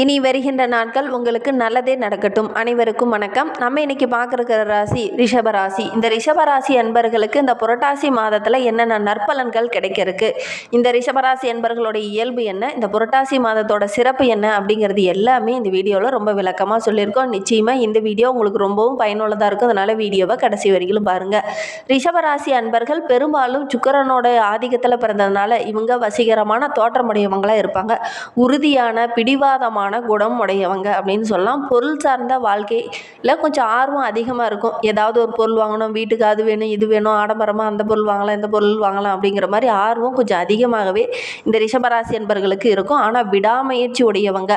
இனி வருகின்ற நாட்கள் உங்களுக்கு நல்லதே நடக்கட்டும். அனைவருக்கும் வணக்கம். நம்ம இன்னைக்கு பார்க்குற ராசி ரிஷபராசி இந்த ரிஷபராசி அன்பர்களுக்கு இந்த புரட்டாசி மாதத்தில் என்னென்ன நற்பலன்கள் கிடைக்கிறதுக்கு? இந்த ரிஷபராசி அன்பர்களுடைய இயல்பு என்ன? இந்த புரட்டாசி மாதத்தோட சிறப்பு என்ன? அப்படிங்கிறது எல்லாமே இந்த வீடியோவில் ரொம்ப விளக்கமாக சொல்லியிருக்கோம். நிச்சயமாக இந்த வீடியோ உங்களுக்கு ரொம்பவும் பயனுள்ளதாக இருக்கும். அதனால் வீடியோவை கடைசி வரைக்கும் பாருங்கள் ரிஷபராசி அன்பர்கள் பெரும்பாலும் சுக்கரனோட ஆதிக்கத்தில் பிறந்ததுனால இவங்க வசீகரமான தோற்றமுடையவங்களாக இருப்பாங்க. உறுதியான பிடிவாதமான குணம் உடையவங்க அப்படின்னு சொல்லலாம். பொருள் சார்ந்த வாழ்க்கையில் கொஞ்சம் ஆர்வம் அதிகமாக இருக்கும். ஏதாவது ஒரு பொருள் வாங்கணும் வீட்டுக்கு அது வேணும் இது வேணும் ஆடம்பரமாக அந்த பொருள் வாங்கலாம் இந்த பொருள் வாங்கலாம் அப்படிங்கிற மாதிரி ஆர்வம் கொஞ்சம் அதிகமாகவே இந்த ரிஷபராசி என்பர்களுக்கு இருக்கும். ஆனால் விடாமுயற்சி உடையவங்க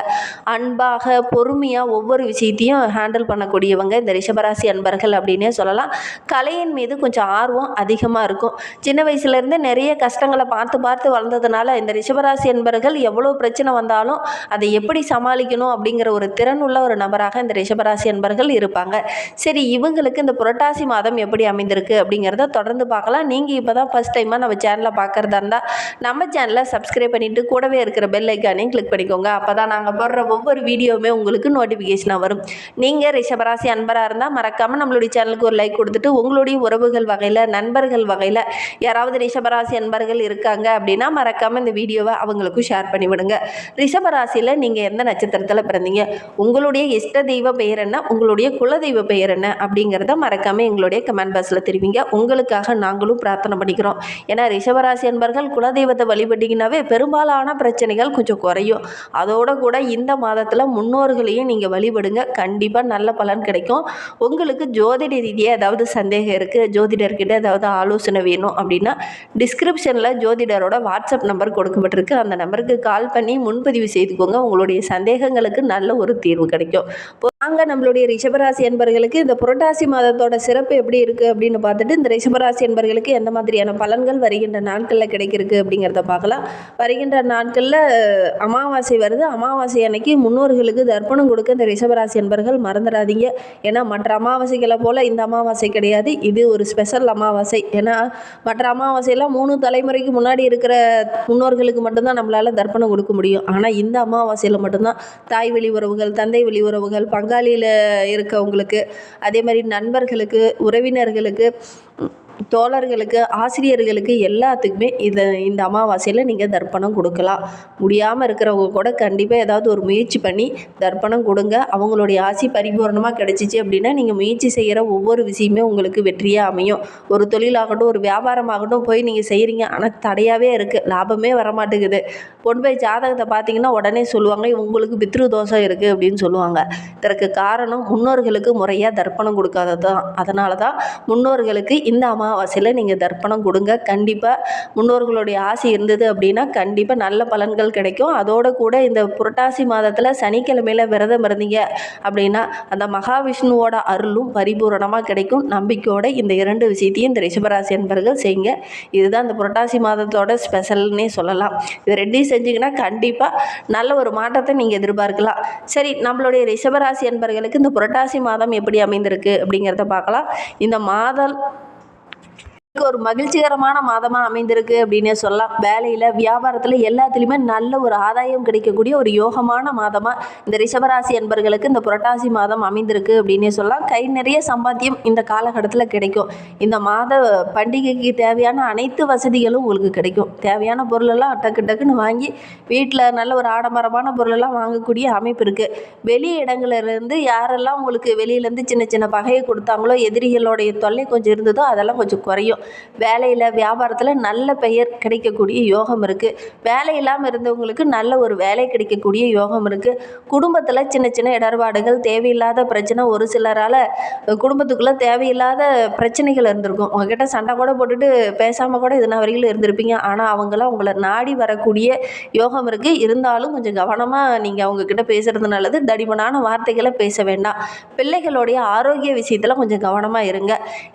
அன்பாக பொறுமையாக ஒவ்வொரு விஷயத்தையும் ஹேண்டில் பண்ணக்கூடியவங்க இந்த ரிஷபராசி அன்பர்கள் அப்படின்னே சொல்லலாம். கலையின் மீது கொஞ்சம் ஆர்வம் அதிகமாக இருக்கும். சின்ன வயசுலேருந்து நிறைய கஷ்டங்களை பார்த்து பார்த்து வளர்ந்ததுனால இந்த ரிஷபராசி என்பர்கள் எவ்வளோ பிரச்சனை வந்தாலும் அதை எப்படி சமாளிக்கணும் அப்படிங்கிற ஒரு திறனுள்ள ஒரு நபராக இந்த ரிஷபராசி அன்பர்கள் இருப்பாங்க. சரி இவங்களுக்கு இந்த புரட்டாசி மாதம் எப்படி அமைந்திருக்கு அப்படிங்கிறத தொடர்ந்து பார்க்கலாம். நீங்கள் இப்போ தான் ஃபஸ்ட் டைமாக நம்ம சேனலை பார்க்குறதா இருந்தால் நம்ம சேனலை சப்ஸ்கிரைப் பண்ணிவிட்டு கூடவே இருக்கிற பெல் ஐக்கானையும் கிளிக் பண்ணிக்கோங்க. அப்போ தான் நாங்கள் போடுற ஒவ்வொரு வீடியோவுமே உங்களுக்கு நோட்டிஃபிகேஷனாக வரும். நீங்கள் ரிஷபராசி அன்பராக இருந்தால் மறக்காமல் நம்மளுடைய சேனலுக்கு ஒரு லைக் கொடுத்துட்டு உங்களுடைய உறவுகள் வகையில் நண்பர்கள் வகையில் யாராவது ரிஷபராசி அன்பர்கள் இருக்காங்க அப்படின்னா மறக்காமல் இந்த வீடியோவை அவங்களுக்கும் ஷேர் பண்ணிவிடுங்க. ரிஷபராசியில் நீங்கள் எந்த நட்சத்திரத்தில் பிறந்தீங்க? உங்களுடைய இஷ்ட தெய்வ பெயர் என்ன? உங்களுடைய குலதெய்வ பெயர் என்ன? அப்படிங்கிறத மறக்காமல் எங்களுடைய கமெண்ட் பாக்ஸில் தெரிவிங்க. உங்களுக்காக நாங்களும் பிரார்த்தனை பண்ணிக்கிறோம். ஏன்னா ரிஷபராசி என்பர்கள் குலதெய்வத்தை வழிபட்டிங்கனாவே பெரும்பாலான பிரச்சனைகள் கொஞ்சம் குறையும். அதோட கூட இந்த மாதத்தில் முன்னோர்களையும் நீங்கள் வழிபடுங்க. கண்டிப்பாக நல்ல பலன் கிடைக்கும். உங்களுக்கு ஜோதிட ரீதியாக ஏதாவது சந்தேகம் இருக்குது ஜோதிடர்கிட்ட ஏதாவது ஆலோசனை வேணும் அப்படின்னா டிஸ்கிரிப்ஷனில் ஜோதிடரோட வாட்ஸ்அப் நம்பர் கொடுக்கப்பட்டிருக்கு. அந்த நம்பருக்கு கால் பண்ணி முன்பதிவு செய்துக்கோங்க. உங்களுடைய சந்தேகங்களுக்கு நல்ல ஒரு தீர்வு கிடைக்கும். வாங்க நம்மளுடைய ரிஷபராசி என்பர்களுக்கு இந்த புரட்டாசி மாதத்தோட சிறப்பு எப்படி இருக்குது அப்படின்னு பார்த்துட்டு இந்த ரிஷபராசி என்பர்களுக்கு எந்த மாதிரியான பலன்கள் வருகின்ற நாட்களில் கிடைக்கிருக்கு அப்படிங்கிறத பார்க்கலாம். வருகின்ற நாட்களில் அமாவாசை வருது. அமாவாசை அன்னைக்கு முன்னோர்களுக்கு தர்ப்பணம் கொடுக்க இந்த ரிஷபராசி என்பர்கள் மறந்துடாதீங்க. ஏன்னா மற்ற அமாவாசைகளை போல் இந்த அமாவாசை கிடையாது. இது ஒரு ஸ்பெஷல் அமாவாசை. ஏன்னா மற்ற அமாவாசையெல்லாம் மூணு தலைமுறைக்கு முன்னாடி இருக்கிற முன்னோர்களுக்கு மட்டும்தான் நம்மளால் தர்ப்பணம் கொடுக்க முடியும். ஆனால் இந்த அமாவாசையில் மட்டும்தான் தாய் வெளி உறவுகள் தந்தை வெளி உறவுகள் பங்காளியில் இருக்கவங்களுக்கு அதே மாதிரி நண்பர்களுக்கு உறவினர்களுக்கு தோழர்களுக்கு ஆசிரியர்களுக்கு எல்லாத்துக்குமே இதை இந்த அமாவாசையில் நீங்கள் தர்ப்பணம் கொடுக்கலாம். முடியாமல் இருக்கிறவங்க கூட கண்டிப்பாக ஏதாவது ஒரு முயற்சி பண்ணி தர்ப்பணம் கொடுங்க. அவங்களுடைய ஆசி பரிபூர்ணமாக கிடச்சிச்சு அப்படின்னா நீங்கள் முயற்சி செய்கிற ஒவ்வொரு விஷயமே உங்களுக்கு வெற்றியாக அமையும். ஒரு தொழிலாகட்டும் ஒரு வியாபாரமாகட்டும் போய் நீங்கள் செய்கிறீங்க ஆனால் தடையாகவே இருக்குது லாபமே வரமாட்டேங்குது. கொண்டு போய் ஜாதகத்தை பார்த்தீங்கன்னா உடனே சொல்லுவாங்க உங்களுக்கு பித்ரு தோஷம் இருக்குது அப்படின்னு சொல்லுவாங்க. இதற்கு காரணம் முன்னோர்களுக்கு முறையாக தர்ப்பணம் கொடுக்காதது தான் அதனால தான் முன்னோர்களுக்கு இந்த அமா அமாவாசையில் நீங்கள் தர்ப்பணம் கொடுங்க. கண்டிப்பாக முன்னோர்களுடைய ஆசை இருந்தது அப்படின்னா கண்டிப்பாக நல்ல பலன்கள் கிடைக்கும். அதோடு கூட இந்த புரட்டாசி மாதத்தில் சனிக்கிழமையில் விரதம் இருந்தீங்க அப்படின்னா அந்த மகாவிஷ்ணுவோட அருளும் பரிபூரணமாக கிடைக்கும். நம்பிக்கையோட இந்த இரண்டு விஷயத்தையும் இந்த ரிஷபராசி என்பர்கள் செய்யுங்க. இதுதான் இந்த புரட்டாசி மாதத்தோட ஸ்பெஷல்னே சொல்லலாம். இது ரெண்டையும் செஞ்சிங்கன்னா கண்டிப்பாக நல்ல ஒரு மாற்றத்தை நீங்கள் எதிர்பார்க்கலாம். சரி நம்மளுடைய ரிஷபராசி என்பர்களுக்கு இந்த புரட்டாசி மாதம் எப்படி அமைந்திருக்கு அப்படிங்கிறத பார்க்கலாம். இந்த மாதம் ஒரு மகிழ்ச்சிகரமான மாதமாக அமைந்திருக்கு அப்படின்னே சொல்லலாம். வேலையில் வியாபாரத்தில் எல்லாத்துலேயுமே நல்ல ஒரு ஆதாயம் கிடைக்கக்கூடிய ஒரு யோகமான மாதமாக இந்த ரிஷபராசி என்பர்களுக்கு இந்த புரட்டாசி மாதம் அமைந்திருக்கு அப்படின்னே சொல்லலாம். கை நிறைய சம்பாத்தியம் இந்த காலகட்டத்தில் கிடைக்கும். இந்த மாத பண்டிகைக்கு தேவையான அனைத்து வசதிகளும் உங்களுக்கு கிடைக்கும். தேவையான பொருளெல்லாம் டக்கு டக்குன்னு வாங்கி வீட்டில் நல்ல ஒரு ஆடம்பரமான பொருளெல்லாம் வாங்கக்கூடிய அமைப்பு இருக்குது வெளி இடங்கள்லேருந்து யாரெல்லாம் உங்களுக்கு வெளியிலேருந்து சின்ன சின்ன பகையை கொடுத்தாங்களோ எதிரிகளுடைய தொல்லை கொஞ்சம் இருந்ததோ அதெல்லாம் கொஞ்சம் குறையும். வேலையில் வியாபாரத்தில் நல்ல பெயர் கிடைக்கக்கூடிய யோகம் இருக்குது வேலை இல்லாமல் இருந்தவங்களுக்கு நல்ல ஒரு வேலை கிடைக்கக்கூடிய யோகம் இருக்குது குடும்பத்தில் சின்ன சின்ன இடர்பாடுகள் தேவையில்லாத பிரச்சனை ஒரு சிலரால் குடும்பத்துக்குள்ளே தேவையில்லாத பிரச்சனைகள் இருந்திருக்கும். உங்ககிட்ட சண்டை கூட போட்டுட்டு பேசாமல் கூட இதுனா வரையிலும் இருந்திருப்பீங்க. ஆனால் அவங்களாம் உங்களை நாடி வரக்கூடிய யோகம் இருக்குது இருந்தாலும் கொஞ்சம் கவனமாக நீங்கள் அவங்கக்கிட்ட பேசுகிறது நல்லது. தடிமனான வார்த்தைகளை பேச வேண்டாம். பிள்ளைகளுடைய ஆரோக்கிய விஷயத்தில் கொஞ்சம் கவனமாக இருங்க.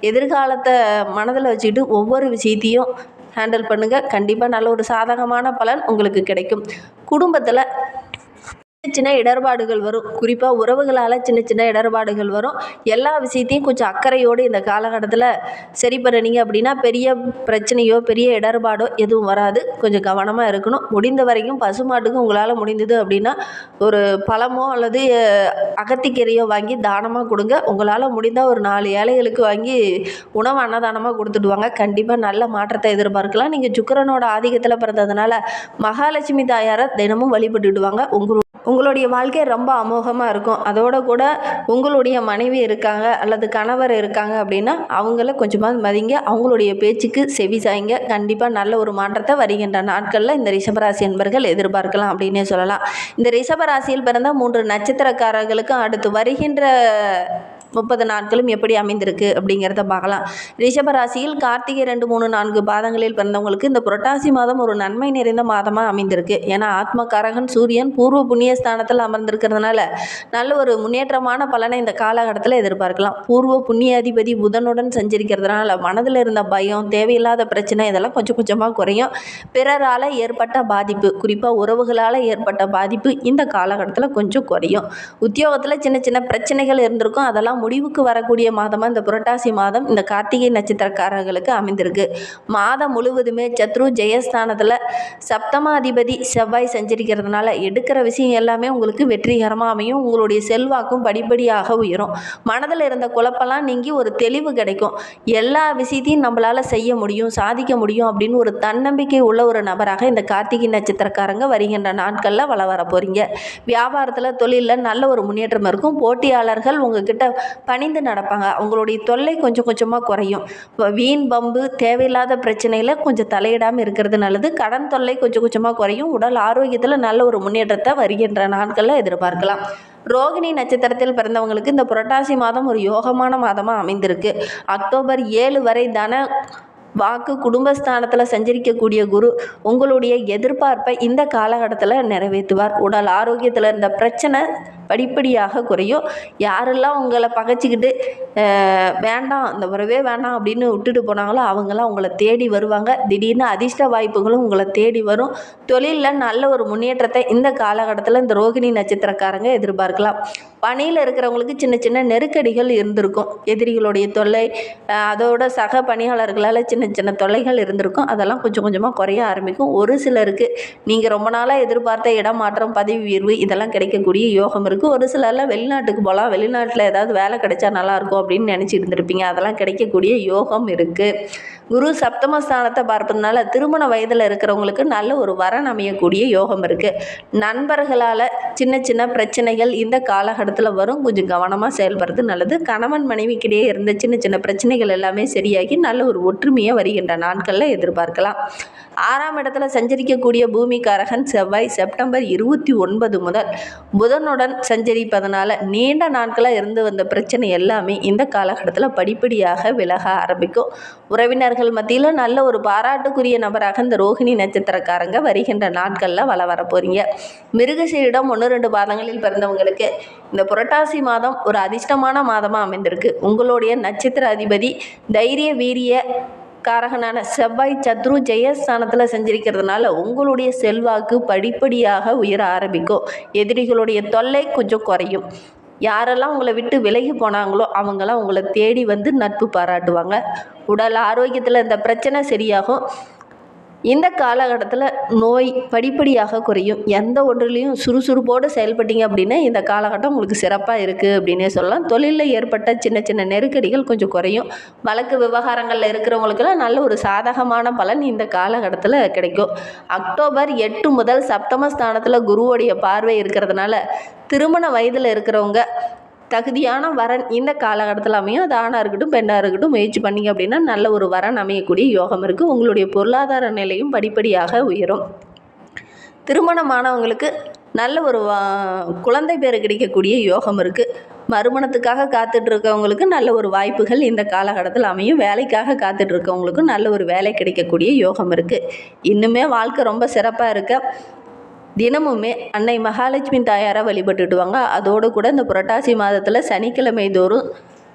எதிர்காலத்தை மனதில் வச்சு வச்சுக்கிட்டு ஒவ்வொரு விஷயத்தையும் ஹேண்டில் பண்ணுங்கள் கண்டிப்பாக நல்ல ஒரு சாதகமான பலன் உங்களுக்கு கிடைக்கும். குடும்பத்தில் சின்ன சின்ன இடர்பாடுகள் வரும். குறிப்பாக உறவுகளால் சின்ன சின்ன இடர்பாடுகள் வரும். எல்லா விஷயத்தையும் கொஞ்சம் அக்கறையோடு இந்த காலகட்டத்தில் சரி பண்ணினீங்க அப்படின்னா பெரிய பிரச்சனையோ பெரிய இடர்பாடோ எதுவும் வராது. கொஞ்சம் கவனமாக இருக்கணும். முடிந்த வரைக்கும் பசுமாட்டுக்கு உங்களால் முடிந்தது அப்படின்னா ஒரு பழமோ அல்லது அகத்திக்கீரையோ வாங்கி தானமாக கொடுங்க. உங்களால் முடிந்தால் ஒரு நாலு ஏழைகளுக்கு வாங்கி உணவு அன்னதானமாக கொடுத்துடுவாங்க கண்டிப்பாக நல்ல மாற்றத்தை எதிர்பார்க்கலாம். நீங்கள் சுக்கரனோட ஆதிக்கத்தில் பிறந்ததுனால மகாலட்சுமி தாயாரை தினமும் வழிபட்டுடுவாங்க உங்களோட உங்களுடைய வாழ்க்கை ரொம்ப அமோகமாக இருக்கும். அதோட கூட உங்களுடைய மனைவி இருக்காங்க அல்லது கணவர் இருக்காங்க அப்படின்னா அவங்கள கொஞ்சமாக மதிங்க அவங்களுடைய பேச்சுக்கு செவி சாய்ங்க. கண்டிப்பாக நல்ல ஒரு மாற்றத்தை வருகின்ற நாட்களில் இந்த ரிஷபராசி என்பர்கள் எதிர்பார்க்கலாம் அப்படின்னே சொல்லலாம். இந்த ரிஷபராசியில் பிறந்த மூன்று நட்சத்திரக்காரர்களுக்கும் அடுத்து வருகின்ற முப்பது நாட்களும் எப்படி அமைந்திருக்கு அப்படிங்கிறத பார்க்கலாம். ரிஷபராசியில் கார்த்திகை ரெண்டு மூணு நான்கு பாதங்களில் பிறந்தவங்களுக்கு இந்த புரட்டாசி மாதம் ஒரு நன்மை நிறைந்த மாதமாக அமைந்திருக்கு. ஏன்னா ஆத்மகாரகன் சூரியன் பூர்வ புண்ணிய ஸ்தானத்தில் அமர்ந்திருக்கிறதுனால நல்ல ஒரு முன்னேற்றமான பலனை இந்த காலகட்டத்தில் எதிர்பார்க்கலாம். பூர்வ புண்ணியாதிபதி புதனுடன் சஞ்சரிக்கிறதுனால மனதில் இருந்த பயம் தேவையில்லாத பிரச்சனை இதெல்லாம் கொஞ்சம் கொஞ்சமாக குறையும். பிறரால் ஏற்பட்ட பாதிப்பு குறிப்பாக உறவுகளால் ஏற்பட்ட பாதிப்பு இந்த காலகட்டத்தில் கொஞ்சம் குறையும். உத்தியோகத்தில் சின்ன சின்ன பிரச்சனைகள் இருந்திருக்கும் அதெல்லாம் முடிவுக்கு வரக்கூடிய மாதமாக இந்த புரட்டாசி மாதம் இந்த கார்த்திகை நட்சத்திரக்காரர்களுக்கு அமைந்திருக்கு. மாதம் முழுவதுமே சத்ரு ஜெயஸ்தானத்தில் சப்தமாதிபதி செவ்வாய் செஞ்சிருக்கிறதுனால எடுக்கிற விஷயம் எல்லாமே உங்களுக்கு வெற்றிகரமாக அமையும். உங்களுடைய செல்வாக்கும் படிப்படியாக உயரும். மனதில் இருந்த குழப்பெல்லாம் நீங்கி ஒரு தெளிவு கிடைக்கும். எல்லா விஷயத்தையும் நம்மளால் செய்ய முடியும் சாதிக்க முடியும் அப்படின்னு ஒரு தன்னம்பிக்கை உள்ள ஒரு நபராக இந்த கார்த்திகை நட்சத்திரக்காரங்க வருகின்ற நாட்களில் வள வர போகிறீங்க வியாபாரத்தில் தொழிலில் நல்ல ஒரு முன்னேற்றம் இருக்கும். போட்டியாளர்கள் உங்ககிட்ட பணிந்து நடப்பாங்க. அவங்களுடைய தொல்லை கொஞ்சம் கொஞ்சமாக குறையும். வீண் பம்பு தேவையில்லாத பிரச்சனையில் கொஞ்சம் தலையிடாமல் இருக்கிறது நல்லது. கடன் தொல்லை கொஞ்சம் கொஞ்சமாக குறையும். உடல் ஆரோக்கியத்தில் நல்ல ஒரு முன்னேற்றத்தை வருகின்ற நாட்களில் எதிர்பார்க்கலாம். ரோகிணி நட்சத்திரத்தில் பிறந்தவங்களுக்கு இந்த புரட்டாசி மாதம் ஒரு யோகமான மாதமாக அமைந்திருக்கு. அக்டோபர் ஏழு வரை தான வாக்கு குடும்பஸ்தானத்தில் சஞ்சரிக்கக்கூடிய குரு உங்களுடைய எதிர்பார்ப்பை இந்த காலகட்டத்தில் நிறைவேற்றுவார். உடல் ஆரோக்கியத்தில் இருந்த பிரச்சனை படிப்படியாக குறையும். யாரெல்லாம் உங்களை பகைச்சிக்கிட்டு வேண்டாம் இந்த உறவே வேண்டாம் அப்படின்னு விட்டுட்டு போனாங்களோ அவங்களாம் உங்களை தேடி வருவாங்க. திடீர்னு அதிர்ஷ்ட வாய்ப்புகளும் உங்களை தேடி வரும். தொழிலில் நல்ல ஒரு முன்னேற்றத்தை இந்த காலகட்டத்தில் இந்த ரோகிணி நட்சத்திரக்காரங்க எதிர்பார்க்கலாம். பணியில் இருக்கிறவங்களுக்கு சின்ன சின்ன நெருக்கடிகள் இருந்திருக்கும். எதிரிகளுடைய தொல்லை அதோட சக பணியாளர்களால் சின்ன சின்ன சின்ன தொல்லைகள் இருந்திருக்கும். அதெல்லாம் கொஞ்சம் கொஞ்சமாக குறைய ஆரம்பிக்கும். ஒரு சிலருக்கு நீங்கள் ரொம்ப நாளாக எதிர்பார்த்த இடமாற்றம் பதவி உயர்வு இதெல்லாம் கிடைக்கக்கூடிய யோகம் இருக்குது ஒரு சிலர்லாம் வெளிநாட்டுக்கு போகலாம் வெளிநாட்டில் ஏதாவது வேலை கிடைச்சா நல்லாயிருக்கும் அப்படின்னு நினச்சிட்டு இருந்திருப்பீங்க. அதெல்லாம் கிடைக்கக்கூடிய யோகம் இருக்குது குரு சப்தமஸ்தானத்தை பார்ப்பதுனால திருமண வயதில் இருக்கிறவங்களுக்கு நல்ல ஒரு வரன் அமையக்கூடிய யோகம் இருக்குது நண்பர்களால் சின்ன சின்ன பிரச்சனைகள் இந்த காலகட்டத்தில் வரும். கொஞ்சம் கவனமாக செயல்படுறது நல்லது. கணவன் மனைவிக்கிடையே இருந்த சின்ன சின்ன பிரச்சனைகள் எல்லாமே சரியாகி நல்ல ஒரு ஒற்றுமையை வருகின்ற நாட்களில் எதிர்பார்க்கலாம். ஆறாம் இடத்துல சஞ்சரிக்கக்கூடிய பூமிக்காரகன் செவ்வாய் செப்டம்பர் இருபத்தி ஒன்பது முதல் புதனுடன் சஞ்சரிப்பதனால நீண்ட நாட்களாக இருந்து வந்த பிரச்சனை எல்லாமே இந்த காலகட்டத்தில் படிப்படியாக விலக ஆரம்பிக்கும். உறவினர்கள் மத்தியில் நல்ல ஒரு பாராட்டுக்குரிய நபராக இந்த ரோகிணி நட்சத்திரக்காரங்க வருகின்ற நாட்களில் வள வர போகிறீங்க மிருகசீரிடம் ஒன்று ரெண்டு பாதங்களில் பிறந்தவங்களுக்கு இந்த புரட்டாசி மாதம் ஒரு அதிர்ஷ்டமான மாதமாக அமைந்திருக்கு. உங்களுடைய நட்சத்திர அதிபதி தைரிய வீரிய காரகனான செவ்வாய் சத்ரு ஜெயஸ்தானத்தில் செஞ்சிருக்கிறதுனால உங்களுடைய செல்வாக்கு படிப்படியாக உயர ஆரம்பிக்கும். எதிரிகளுடைய தொல்லை கொஞ்சம் குறையும். யாரெல்லாம் உங்களை விட்டு விலகி போனாங்களோ அவங்கெல்லாம் உங்களை தேடி வந்து நட்பு பாராட்டுவாங்க. உடல் ஆரோக்கியத்தில் இந்த பிரச்சனை சரியாகும். இந்த காலகட்டத்தில் நோய் படிப்படியாக குறையும். எந்த ஒன்றிலையும் சுறுசுறுப்போடு செயல்பட்டீங்க அப்படின்னா இந்த காலகட்டம் உங்களுக்கு சிறப்பாக இருக்குது அப்படின்னே சொல்லலாம். தொழிலில் ஏற்பட்ட சின்ன சின்ன நெருக்கடிகள் கொஞ்சம் குறையும். வழக்கு விவகாரங்களில் இருக்கிறவங்களுக்கெல்லாம் நல்ல ஒரு சாதகமான பலன் இந்த காலகட்டத்தில் கிடைக்கும். அக்டோபர் எட்டு முதல் சப்தமஸ்தானத்தில் குருவோடைய பார்வை இருக்கிறதுனால திருமண வயதில் இருக்கிறவங்க தகுதியான வரன் இந்த காலகட்டத்தில் அமையும். அது ஆணாக இருக்கட்டும் பெண்ணாக இருக்கட்டும் முயற்சி பண்ணீங்க அப்படின்னா நல்ல ஒரு வரன் அமையக்கூடிய யோகம் இருக்குது உங்களுடைய பொருளாதார நிலையும் படிப்படியாக உயரும். திருமணமானவங்களுக்கு நல்ல ஒரு வா- குழந்தை பேர் கிடைக்கக்கூடிய யோகம் இருக்குது மறுமணத்துக்காக காத்துட்டு இருக்கவங்களுக்கு நல்ல ஒரு வாய்ப்புகள் இந்த காலகட்டத்தில் அமையும். வேலைக்காக காத்துட்டு இருக்கவங்களுக்கும் நல்ல ஒரு வேலை கிடைக்கக்கூடிய யோகம் இருக்குது இன்னுமே வாழ்க்கை ரொம்ப சிறப்பாக இருக்க. தினமுமே அன்னை மகாலட்சுமி தாயாரை வழிபட்டுட்டு வாங்க அதோடு கூட இந்த புரட்டாசி மாதத்தில் சனிக்கிழமை தோறும்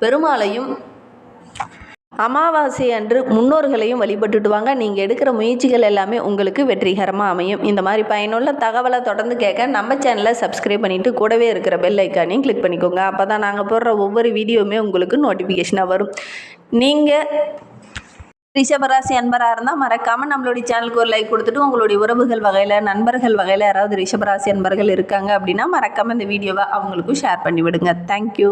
பெருமாளையும் அமாவாசை அன்று முன்னோர்களையும் வழிபட்டுட்டு வாங்க நீங்கள் எடுக்கிற முயற்சிகள் எல்லாமே உங்களுக்கு வெற்றிகரமாக அமையும். இந்த மாதிரி பயனுள்ள தகவலை தொடர்ந்து கேட்க நம்ம சேனலை சப்ஸ்கிரைப் பண்ணிவிட்டு கூடவே இருக்கிற பெல் ஐக்கானையும் கிளிக் பண்ணிக்கோங்க. அப்போ தான் நாங்கள் போடுற ஒவ்வொரு வீடியோவுமே உங்களுக்கு நோட்டிஃபிகேஷனாக வரும். நீங்கள் ரிஷபராசி அன்பராக இருந்தால் மறக்காமல் நம்மளுடைய சேனலுக்கு ஒரு லைக் கொடுத்துட்டு உங்களுடைய உறவுகள் வகையில் நண்பர்கள் வகையில் யாராவது ரிஷபராசி அன்பர்கள் இருக்காங்க அப்படின்னா மறக்காமல் இந்த வீடியோவை அவங்களுக்கும் ஷேர் பண்ணி விடுங்க தேங்க்யூ